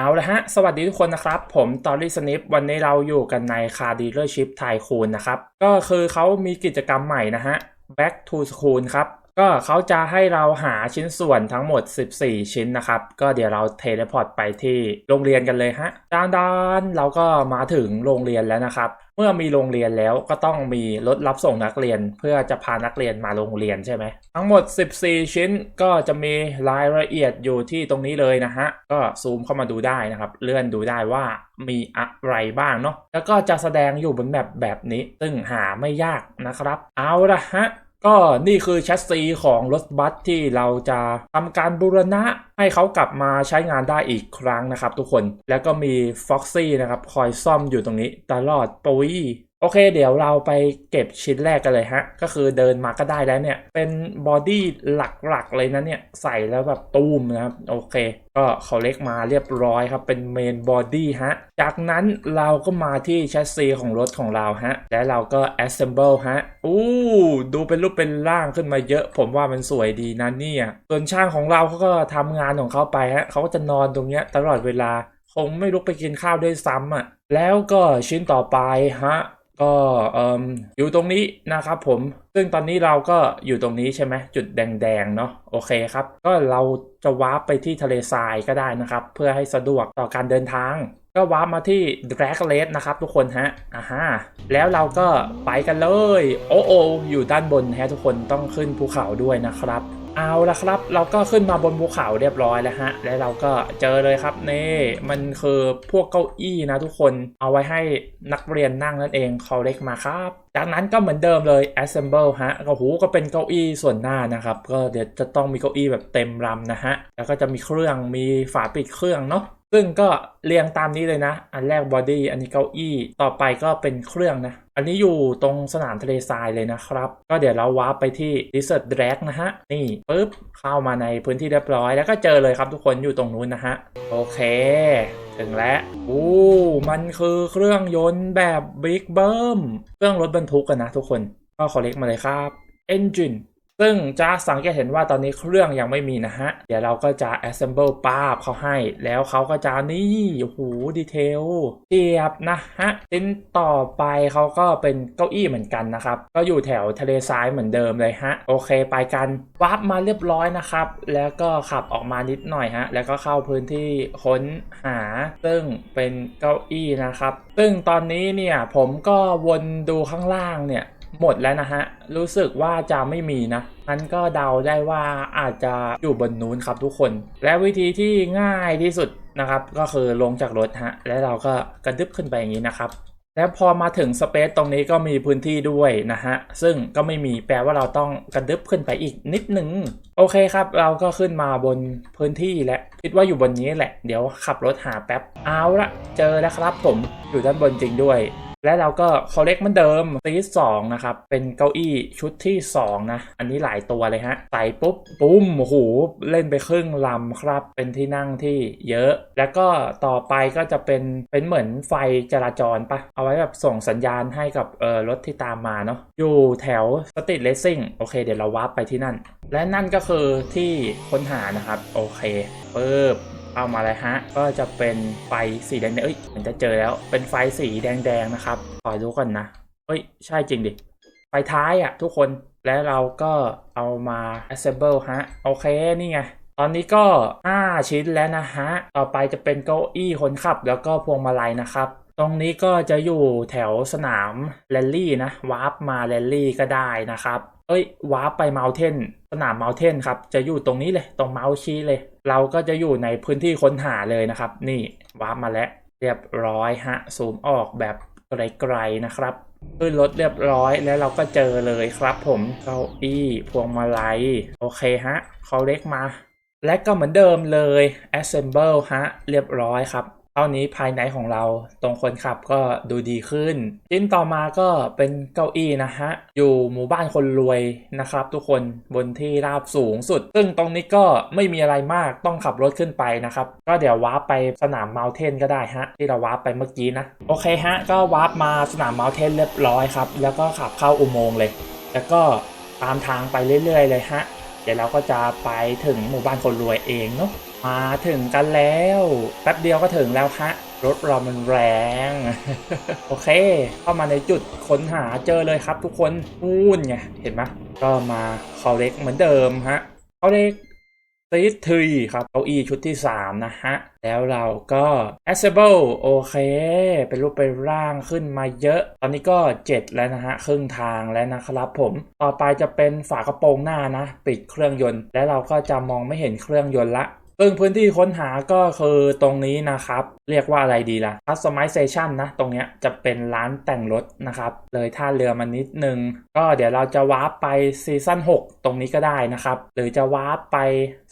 เอาละฮะ สวัสดีทุกคนนะครับ ผมตอรี่สนิปวันนี้เราอยู่กันในคาร์ดีเลอร์ชิพไทคูนนะครับ ก็คือเขามีกิจกรรมใหม่นะฮะ Back to School ครับ ก็เขาจะให้เราหาชิ้นส่วนทั้งหมด 14 ชิ้นนะครับ ก็เดี๋ยวเราเทเลพอร์ตไปที่โรงเรียนกันเลยฮะด้านดานเราก็มาถึงโรงเรียนแล้วนะครับ เมื่อมีโรงเรียนแล้วก็ต้องมีรถรับส่งนักเรียน เพื่อจะพานักเรียนมาโรงเรียนใช่ไหมทั้งหมด 14 ชิ้นก็จะมีรายละเอียดอยู่ที่ตรงนี้เลยนะฮะก็ซูมเข้ามาดูได้นะครับ เลื่อนดูได้ว่ามีอะไรบ้างเนาะแล้วก็จะแสดงอยู่บนแบบแบบนี้ ซึ่งหาไม่ยากนะครับ เอาละฮะ ก็นี่คือแชสซีของรถบัสที่เราจะทำการบูรณะให้เขากลับมาใช้งานได้อีกครั้งนะครับทุกคนแล้วก็มี Foxy นะครับคอยซ่อมอยู่ตรงนี้ตลอดปุย โอเค เดี๋ยวเราไปเก็บชิ้นแรกกันเลยฮะ ก็คือเดินมาก็ได้แล้วเนี่ย เป็นบอดี้หลักๆเลยนะเนี่ย ใส่แล้วแบบตูมนะครับ โอเค ก็เขาเล็กมาเรียบร้อยครับ เป็นเมนบอดี้ฮะ จากนั้นเราก็มาที่แชสซีของรถของเราฮะ แล้วเราก็ assemble ฮะ อู้ดูเป็นรูปเป็นร่างขึ้นมาเยอะ ผมว่ามันสวยดีนะเนี่ย ส่วนช่างของเราเขาก็ทำงานของเขาไปฮะ เขาก็จะนอนตรงเนี้ยตลอดเวลา คงไม่ลุกไปกินข้าวด้วยซ้ำอะ แล้วก็ชิ้นต่อไปฮะ ก็เอ่มอยู่ตรงนี้นะครับผมซึ่งตอนนี้เราก็อยู่ตรงนี้ใช่ไหมจุดแดงๆเนาะโอเคครับ ก็เราจะวาร์ปไปที่ทะเลทรายก็ได้นะครับ เพื่อให้สะดวกต่อการเดินทาง ก็วาร์ปมาที่ Drag r a c e นะครับทุกคนฮะอ่าฮะแล้วเราก็ไปกันเลย โอ้โออยู่ด้านบนฮะทุกคนต้องขึ้นภูเขาด้วยนะครับ เอาละครับ เราก็ขึ้นมาบนภูเขาเรียบร้อยแล้วฮะ แล้วเราก็เจอเลยครับนี่มันคือพวกเก้าอี้นะทุกคนเอาไว้ให้นักเรียนนั่งนั่นเองเขาเล็กมาครับ จากนั้นก็เหมือนเดิมเลย assemble ฮะก็หูก็เป็นเก้าอี้ส่วนหน้านะครับ ก็เดี๋ยวจะต้องมีเก้าอี้แบบเต็มลำนะฮะ แล้วก็จะมีเครื่องมีฝาปิดเครื่องเนาะซึ่งก็เรียงตามนี้เลยนะ อันแรกบอดี้อันนี้เก้าอี้ ต่อไปก็เป็นเครื่องนะ อันนี้อยู่ตรงสนามทะเลทรายเลยนะครับ ก็เดี๋ยวเราวาร์ปไปที่ Desert Drag นะฮะ นี่ปุ๊บเข้ามาในพื้นที่เรียบร้อย แล้วก็เจอเลยครับทุกคนอยู่ตรงนู้นนะฮะ โอเค ถึงแล้วอู้มันคือเครื่องยนต์แบบ Big b u m เครื่องรถบรรทุกกันนะทุกคนก็ขอเล็กมาเลยครับ Engine ซึ่งจะสังเกตเห็นว่าตอนนี้เครื่องยังไม่มีนะฮะ เดี๋ยวเราก็จะ assemble ป้าบเขาให้ แล้วเขาก็จะนี่โอ้โหดีเทลเทียบนะฮะชิ้นต่อไปเขาก็เป็นเก้าอี้เหมือนกันนะครับ ก็อยู่แถวทะเลทรายเหมือนเดิมเลยฮะ โอเคไปกันวาร์ปมาเรียบร้อยนะครับ แล้วก็ขับออกมานิดหน่อยฮะ แล้วก็เข้าพื้นที่ค้นหา ซึ่งเป็นเก้าอี้นะครับ ซึ่งตอนนี้เนี่ยผมก็วนดูข้างล่างเนี่ย หมดแล้วนะฮะ รู้สึกว่าจะไม่มีนะงั้นก็เดาได้ว่าอาจจะอยู่บนนู้นครับทุกคน และวิธีที่ง่ายที่สุดนะครับ ก็คือลงจากรถฮะ แล้วเราก็กระดึบขึ้นไปอย่างนี้นะครับแล้วพอมาถึงสเปซตรงนี้ก็มีพื้นที่ด้วยนะฮะ ซึ่งก็ไม่มีแปลว่าเราต้องกระดึบขึ้นไปอีกนิดหนึ่งโอเคครับ เราก็ขึ้นมาบนพื้นที่และคิดว่าอยู่บนนี้แหละ เดี๋ยวขับรถหาแป๊บเอาละเจอแล้วครับผมอยู่ด้านบนจริงด้วย และเราก็คอลเลกเหมือนเดิมซีสองนะครับ เป็นเก้าอี้ชุดที่ 2 นะ อันนี้หลายตัวเลยฮะใส่ปุ๊บปุ้มโอ้โหเล่นไปครึ่งลำครับ เป็นที่นั่งที่เยอะ แล้วก็ต่อไปก็จะเป็นเป็นเหมือนไฟจราจรปะเอาไว้แบบส่งสัญญาณให้กับเออรถที่ตามมาเนาะอยู่แถวสตรีทเลสซิ่งโอเค เดี๋ยวเราวาร์ปไปที่นั่น และนั่นก็คือที่ค้นหานะครับ โอเคปึ๊บ เอามาเลยฮะ ก็จะเป็นไฟสีแดงเอ้ยเหมือนจะเจอแล้ว เป็นไฟสีแดงๆนะครับ ขอดูก่อนนะเฮ้ย ใช่จริงดิ ไฟท้ายอะ่ะทุกคน แล้วเราก็เอามา assemble ฮะ โอเค นี่ไง ตอนนี้ก็ 5 ชิ้นแล้วนะฮะ ต่อไปจะเป็นเก้าอี้คนขับ แล้วก็พวงมาลัยนะครับตรงนี้ก็จะอยู่แถวสนามแรลลี่นะวาร์ปมาแรลลี่ก็ได้นะครับ เอ้ยวาร์ปไปเมลเทนสนามเมลเทนครับ จะอยู่ตรงนี้เลย ตรงเมาส์ชี้เลย เราก็จะอยู่ในพื้นที่ค้นหาเลยนะครับ นี่วาร์ปมาแล้วเรียบร้อยฮะซูมออกแบบไกลๆนะครับขึ้นรถเรียบร้อยแล้วเราก็เจอเลยครับ ผมเก้าอี้พวงมาลัยโอเคฮะเขาเล็กมา และก็เหมือนเดิมเลย assemble ฮะเรียบร้อยครับ ท่านี้ภายในของเราตรงคนขับก็ดูดีขึ้นชิ้นต่อมาก็เป็นเก้าอี้นะฮะ อยู่หมู่บ้านคนรวยนะครับ ทุกคนบนที่ราบสูงสุด ซึ่งตรงนี้ก็ไม่มีอะไรมากต้องขับรถขึ้นไปนะครับ ก็เดี๋ยววาร์ปไปสนามเมลเทนก็ได้ฮะ ที่เราวาร์ปไปเมื่อกี้นะ โอเคฮะ ก็วาร์ปมาสนามเมลเทนเรียบร้อยครับ แล้วก็ขับเข้าอุโมงค์เลย แล้วก็ตามทางไปเรื่อยๆ เลยฮะ เดี๋ยวเราก็จะไปถึงหมู่บ้านคนรวยเองเนาะ มาถึงกันแล้วแป๊บเดียวก็ถึงแล้วฮะรถเรามันแรง โอเค เข้ามาในจุดค้นหาเจอเลยครับทุกคนนู่นไง เห็นไหมก็มาเขาเล็กเหมือนเดิมฮะเขาเล็กซีททีครับเก้าอี้ชุดที่ 3 นะฮะ แล้วเราก็ a s s e b l e โอเค เป็นรูปเป็นร่างขึ้นมาเยอะ ตอนนี้ก็ 7 แล้วนะฮะ ครึ่งทางแล้วนะครับผม ต่อไปจะเป็นฝากระโปรงหน้านะ ปิดเครื่องยนต์ แล้วเราก็จะมองไม่เห็นเครื่องยนต์ละ ซึ่งพื้นที่ค้นหาก็คือตรงนี้นะครับ เรียกว่าอะไรดีล่ะ customization นะ ตรงเนี้ยจะเป็นร้านแต่งรถนะครับ เลยท่าเรือมานิดนึง ก็เดี๋ยวเราจะวาร์ปไปซีซั่น6 ตรงนี้ก็ได้นะครับ หรือจะวาร์ปไป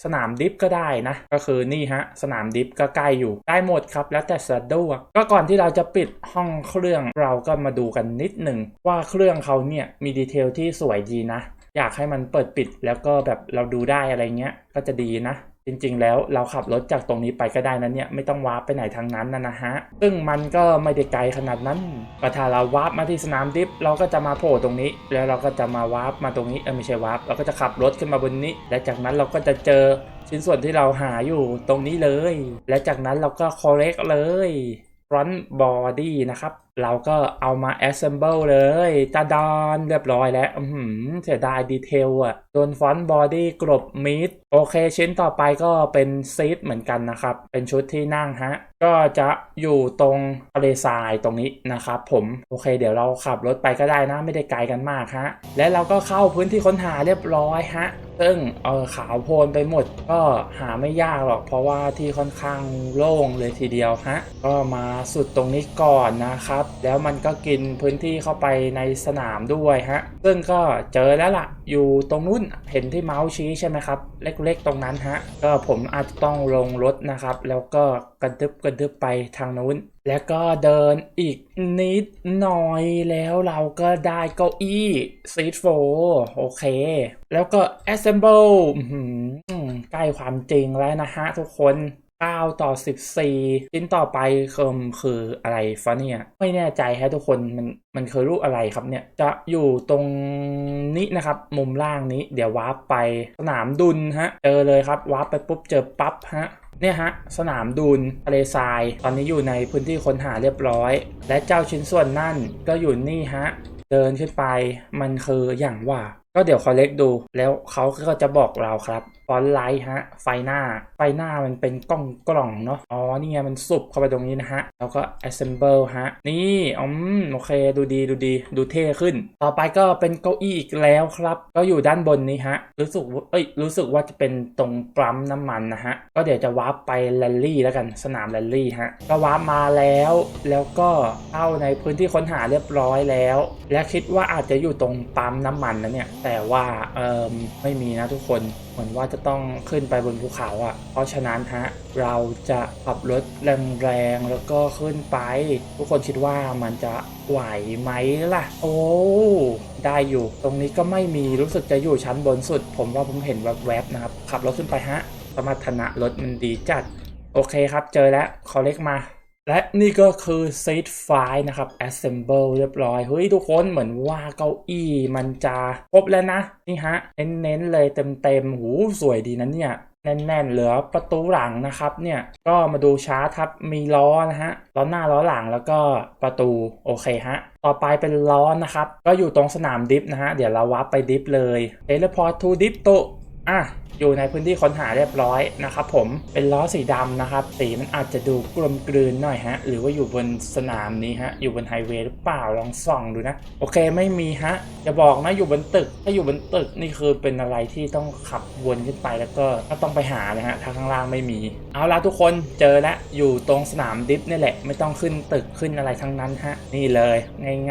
สนามดิฟก็ได้นะ ก็คือนี่ฮะ สนามดิฟก็ใกล้อยู่ ได้หมดครับ แล้วแต่สะดวกก็ก่อนที่เราจะปิดห้องเครื่องเราก็มาดูกันนิดหนึ่งว่าเครื่องเขาเนี่ยมีดีเทลที่สวยดีนะ อยากให้มันเปิดปิดแล้วก็แบบเราดูได้อะไรเงี้ยก็จะดีนะ จริงๆ แล้วเราขับรถจากตรงนี้ไปก็ได้นะเนี่ยไม่ต้องวาร์ปไปไหนทางนั้นนะนะฮะ ซึ่งมันก็ไม่ได้ไกลขนาดนั้นก็ถ้าเราวาร์ปมาที่สนามดิฟเราก็จะมาโผล่ตรงนี้ แล้วเราก็จะมาวาร์ปมาตรงนี้เออไม่ใช่วาร์ปเราก็จะขับรถขึ้นมาบนนี้ และจากนั้นเราก็จะเจอชิ้นส่วนที่เราหาอยู่ตรงนี้เลย และจากนั้นเราก็ correct เลย front body นะครับ เราก็เอามา assemble เลยตาดอนเรียบร้อยแล้วเสียดายดีเทลอะโดน front body กลบมิดโอเคชิ้นต่อไปก็เป็นซีทเหมือนกันนะครับ เป็นชุดที่นั่งฮะ ก็จะอยู่ตรงทะเลทรายตรงนี้นะครับผมโอเค เดี๋ยวเราขับรถไปก็ได้นะไม่ได้ไกลกันมากฮะและเราก็เข้าพื้นที่ค้นหาเรียบร้อยฮะซึ่งเออขาวโพลนไปหมดก็หาไม่ยากหรอก เพราะว่าที่ค่อนข้างโล่งเลยทีเดียวฮะก็มาสุดตรงนี้ก่อนนะครับ แล้วมันก็กินพื้นที่เข้าไปในสนามด้วยฮะซึ่งก็เจอแล้วล่ะ อยู่ตรงนู้นเห็นที่เมาส์ชี้ใช่ไหมครับ เล็กๆตรงนั้นฮะก็ผมอาจจะต้องลงรถนะครับ แล้วก็กระดึบกระดึบไปทางนู้น แล้วก็เดินอีกนิดหน่อยแล้วเราก็ได้เก้าอี้ซีทโฟโอเค แล้วก็ assemble ใกล้ความจริงแล้วนะฮะทุกคน 9 ต่อ 14 ชิ้นต่อไปคือคืออะไรฟะเนี่ย ไม่แน่ใจฮะทุกคนมันมันคือรูปอะไรครับเนี่ย จะอยู่ตรงนี้นะครับ มุมล่างนี้ เดี๋ยววาร์ปไปสนามดุลฮะ เจอเลยครับวาร์ปไปปุ๊บเจอปั๊บฮะเนี่ยฮะ สนามดุลทะเลทราย ตอนนี้อยู่ในพื้นที่ค้นหาเรียบร้อย และเจ้าชิ้นส่วนนั่นก็อยู่นี่ฮะ เดินขึ้นไปมันคืออย่างว่า ก็เดี๋ยวเขาเล็กดู แล้วเขาก็จะบอกเราครับ ฟอนต์ไลท์ฮะ ไฟหน้า ไฟหน้ามันเป็นกล้องกล่องเนาะ อ๋อ นี่ไงมันสุบเข้าไปตรงนี้นะฮะ แล้วก็ assemble ฮะ นี่อืมโอเค ดูดีดูดี ดูเท่ขึ้น ต่อไปก็เป็นเก้าอี้อีกแล้วครับ ก็อยู่ด้านบนนี้ฮะ รู้สึก เอ้ย รู้สึกว่าจะเป็นตรงปั๊มน้ำมันนะฮะ ก็เดี๋ยวจะวาร์ปไปแรลลี่แล้วกัน สนามแรลลี่ฮะ ก็วาร์ปมาแล้ว แล้วก็เข้าในพื้นที่ค้นหาเรียบร้อยแล้ว และคิดว่าอาจจะอยู่ตรงปั๊มน้ำมันนะเนี่ย แต่ว่า เออไม่มีนะทุกคน มือนว่าจะต้องขึ้นไปบนภูเขาอะ่ะ เพราะฉะนั้นฮะเราจะขับรถแรงๆแล้วก็ขึ้นไป ทุกคนคิดว่ามันจะไหวไหมล่ะ โอ้ได้อยู่ ตรงนี้ก็ไม่มีรู้สึกจะอยู่ชั้นบนสุด ผมว่าผมเห็นแวบๆนะครับ ขับรถขึ้นไปฮะสมรรถนะรถมันดีจัด โอเคครับ เจอแล้วขาเล็กมา และนี่ก็คือเซตไฟนะครับ assemble เรียบร้อย เฮ้ยทุกคนเหมือนว่าเก้าอี้มันจะครบแล้วนะ นี่ฮะ เน้นๆเลยเต็มๆ หูสวยดีนะเนี่ยแน่นๆ เหลือประตูหลังนะครับเนี่ยก็มาดูชาร์ตครับมีล้อนะฮะล้อหน้าล้อหลังแล้วก็ประตูโอเคฮะต่อไปเป็นล้อนะครับก็อยู่ตรงสนามดิฟนะฮะเดี๋ยวเราวับไปดิฟเลย teleport to dip โตอะ อยู่ในพื้นที่ค้นหาเรียบร้อยนะครับผมเป็นล้อสีดำนะครับสีมันอาจจะดูกลมกลืนหน่อยฮะหรือว่าอยู่บนสนามนี้ฮะอยู่บนไฮเวย์หรือเปล่าลองส่องดูนะ โอเคไม่มีฮะจะบอกนะอยู่บนตึก ถ้าอยู่บนตึกนี่คือเป็นอะไรที่ต้องขับวนขึ้นไปแล้วก็ต้องไปหาเลยฮะทางข้างล่างไม่มี เอาละทุกคนเจอแล้วอยู่ตรงสนามดิฟนี่แหละ ไม่ต้องขึ้นตึกขึ้นอะไรทั้งนั้นฮะนี่เลย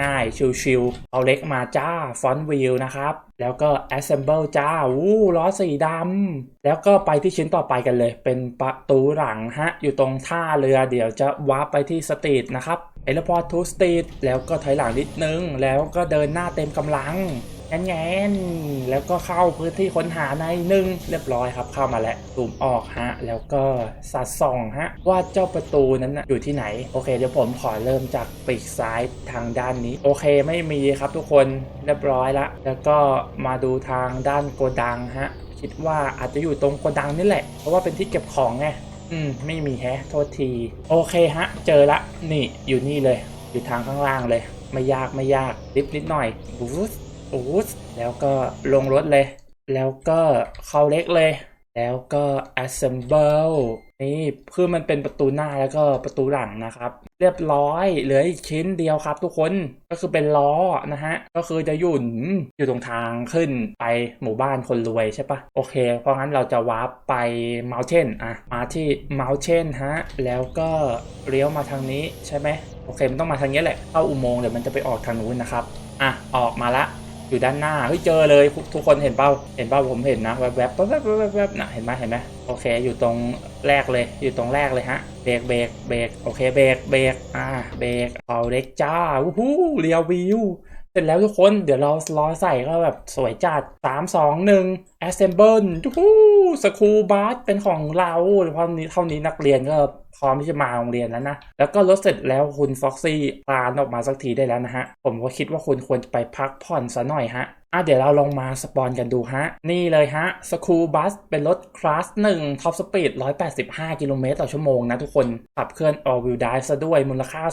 ง่ายๆชิวๆเอาเล็กมาจ้าฟอนต์วิวนะครับ แล้วก็ assemble จ้าวู้ล้อสีดำ แล้วก็ไปที่ชิ้นต่อไปกันเลย เป็นประตูหลังฮะ อยู่ตรงท่าเรือ เดี๋ยวจะวาร์ปไปที่สตรีทนะครับเอลพอร์ตทูสตรีทแล้วก็ถอยหลังนิดนึง แล้วก็เดินหน้าเต็มกำลัง แงนแล้วก็เข้าพื้นที่ค้นหาในหนึ่งเรียบร้อยครับ เข้ามาแล้วตูมออกฮะ แล้วก็สัดส่องฮะ ว่าเจ้าประตูนั้นนะอยู่ที่ไหน โอเค เดี๋ยวผมขอเริ่มจากปีกซ้ายทางด้านนี้ โอเคไม่มีครับทุกคนเรียบร้อยละ แล้วก็มาดูทางด้านโกดังฮะ คิดว่าอาจจะอยู่ตรงโกดังนี่แหละ เพราะว่าเป็นที่เก็บของไง อืม ไม่มีแฮะ โทษที โอเคฮะ เจอละ นี่ อยู่นี่เลย อยู่ทางข้างล่างเลย ไม่ยากไม่ยากลิฟต์นิดหน่อยบู สบูสแล้วก็ลงรถเลย แล้วก็เข้าเล็กเลย แล้วก็ assemble นี่คือมันเป็นประตูหน้าแล้วก็ประตูหลังนะครับ เรียบร้อยเหลืออีกชิ้นเดียวครับ ทุกคนก็คือเป็นล้อนะฮะก็คือจะอยู่อยู่ตรงทางขึ้นไปหมู่บ้านคนรวยใช่ปะโอเค เพราะงั้นเราจะวาร์ปไป mountain อะมาที่ mountain ฮะแล้วก็เลี้ยวมาทางนี้ใช่ไหมโอเคมันต้องมาทางนี้แหละเข้าอุโมงค์เดี๋ยวมันจะไปออกทางนู้นนะครับอะออกมาละ อยู่ด้านหน้าเฮ้ยเจอเลยทุกคนเห็นเปล่าเห็นเปล่าผมเห็นนะแวบๆแวบแวบแวบแวบนะเห็นไหมเห็นไหมโอเค อยู่ตรงแรกเลย อยู่ตรงแรกเลยฮะเบรกเบรกเบรกโอเคเบรกเบรกอ่าเบรกเอาเล็กจ้าวู้ฮู้เรียววิวเสร็จแล้วทุกคนเดี๋ยวเราล้อใส่ก็แบบสวยจัด3 2 1 assemble วู้ฮู้สคูบัสเป็นของเราเพราะนี้เท่านี้นักเรียนก็ พร้อมที่จะมาโรงเรียนแล้วนะ แล้วก็รถเสร็จแล้วคุณฟ็อกซี่ลานออกมาสักทีได้แล้วนะฮะ ผมก็คิดว่าคุณควรจะไปพักผ่อนซะหน่อยฮะอะเดี๋ยวเราลองมาสปอนกันดูฮะ นี่เลยฮะสคูบัสเป็นรถคลาส1ท็อปสปีด185 กิโลเมตรต่อชั่วโมงนะทุกคน ขับเคลื่อน all wheel drive ซะด้วยมูลค่า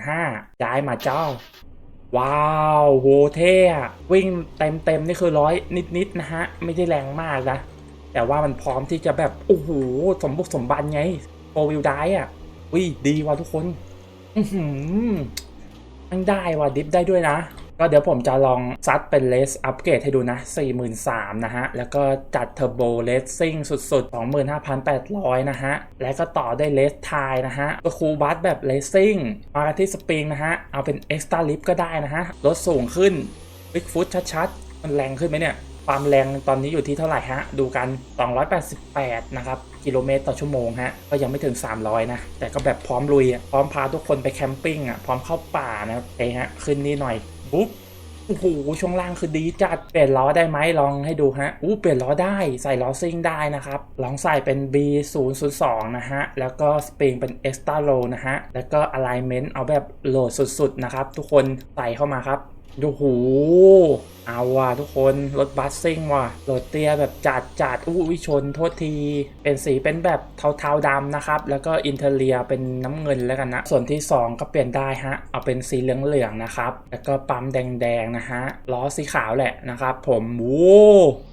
2,500ย้ายมาเจ้าว้าวโหเท่อะวิ่งเต็มเต็มๆนี่คือร้อยนิดๆนะฮะ ไม่ได้แรงมากนะ แต่ว่ามันพร้อมที่จะแบบ โอ้โห สมบุกสมบันไง โฟวิลได้อะวิดีว่ะทุกคนอือหือมันได้ว่ะดิฟได้ด้วยนะ ก็เดี๋ยวผมจะลองซัดเป็นเลสอัปเกรดให้ดูนะ 43,000นะฮะ แล้วก็จัดเทอร์โบเลสซิ่งสุดๆ 25,800 นะฮะ แล้วก็ต่อได้เลสไทนะฮะ ก็คูลบัสแบบเลสซิ่ง มากันที่สปริงนะฮะ เอาเป็นเอ็กซ์ต a าลิฟก็ได้นะฮะ ลดสูงขึ้นบิ๊กฟุตชัดๆ มันแรงขึ้นไหมเนี่ย ความแรงตอนนี้อยู่ที่เท่าไหร่ฮะ ดูกัน 288 นะครับ กิโลเมตรต่อชั่วโมงฮะ ก็ยังไม่ถึง 300 นะ แต่ก็แบบพร้อมลุย พร้อมพาทุกคนไปแคมปิ้งอะ พร้อมเข้าป่านะครับเอ้ฮะ ขึ้นนี่หน่อยปุ๊บโอ้โหช่วงล่างคือดีจัด เปลี่ยนล้อได้ไหมลองให้ดูฮะอู้เปลี่ยนล้อได้ใส่ล้อซิ่งได้นะครับ ลองใส่เป็น B 0 0 2นะฮะ แล้วก็สปริงเป็น Extra Low นะฮะ แล้วก็ Alignment เอาแบบโหลดสุดๆนะครับ ทุกคนใส่เข้ามาครับ ดูหูเอาว่ะทุกคนรถบัสซิ่งว่ะโหลดเตียแบบจัดจัดอู้วิชนโทษที เป็นสีเป็นแบบเทาๆดำนะครับ แล้วก็อินเทเรียเป็นน้ำเงินแล้วกันนะ ส่วนที่ 2 ก็เปลี่ยนได้ฮะ เอาเป็นสีเหลืองๆนะครับ แล้วก็ปั๊มแดงๆนะฮะล้อสีขาวแหละนะครับผมโอ้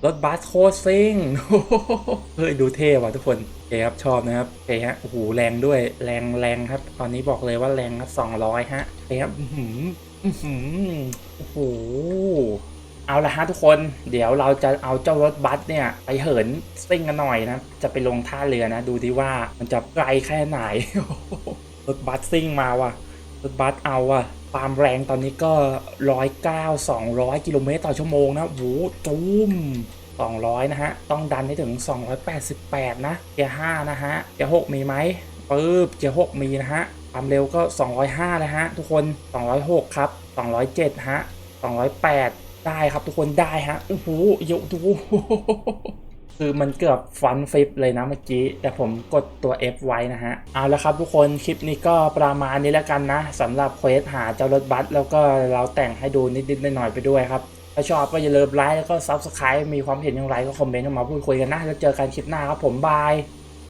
รถบัสโคตรซิ่งเฮ้ยดูเท่ว่ะทุกคนโอเคครับชอบนะครับโอเคฮะโอ้โหแรงด้วยแรงแรงครับ ตอนนี้บอกเลยว่าแรงครับ200ฮะโอเคครับอื้อหืออื้อหือ โอ้โห เอาละฮะทุกคน เดี๋ยวเราจะเอาเจ้ารถบัสเนี่ย ไปเหินซิ่งกันหน่อยนะ จะไปลงท่าเรือนะ ดูดิว่ามันจะไกลแค่ไหน รถบัสซิ่งมาว่ะ รถบัสเอาว่ะความแรงตอนนี้ก็ร้อยเก้าสองร้อยกิโลเมตรต่อชั่วโมงนะโอ้โหจูม200นะฮะ ต้องดันให้ถึง288นะ เกียร์5นะฮะ เกียร์6มีไหมปึ๊บ เกียร์6มีนะฮะ ความเร็วก็ 205เลยฮะทุกคน 206 ครับ 207 ฮะ 208 ได้ครับทุกคนได้ฮะโอ้โหเยอะดูคือมันเกือบฟันฟลิปเลยนะเมื่อกี้ แต่ผมกดตัว F ไว้นะฮะ เอาละครับทุกคนคลิปนี้ก็ประมาณนี้แล้วกันนะสำหรับเควสหาเจ้ารถบัสแล้วก็เราแต่งให้ดูนิดๆหน่อยๆไปด้วยครับ ถ้าชอบก็อย่าลืมไลค์แล้วก็ Subscribe มีความเห็นอย่างไรก็คอมเมนต์มาพูดคุยกันนะ แล้วเจอกันคลิปหน้าครับผมบาย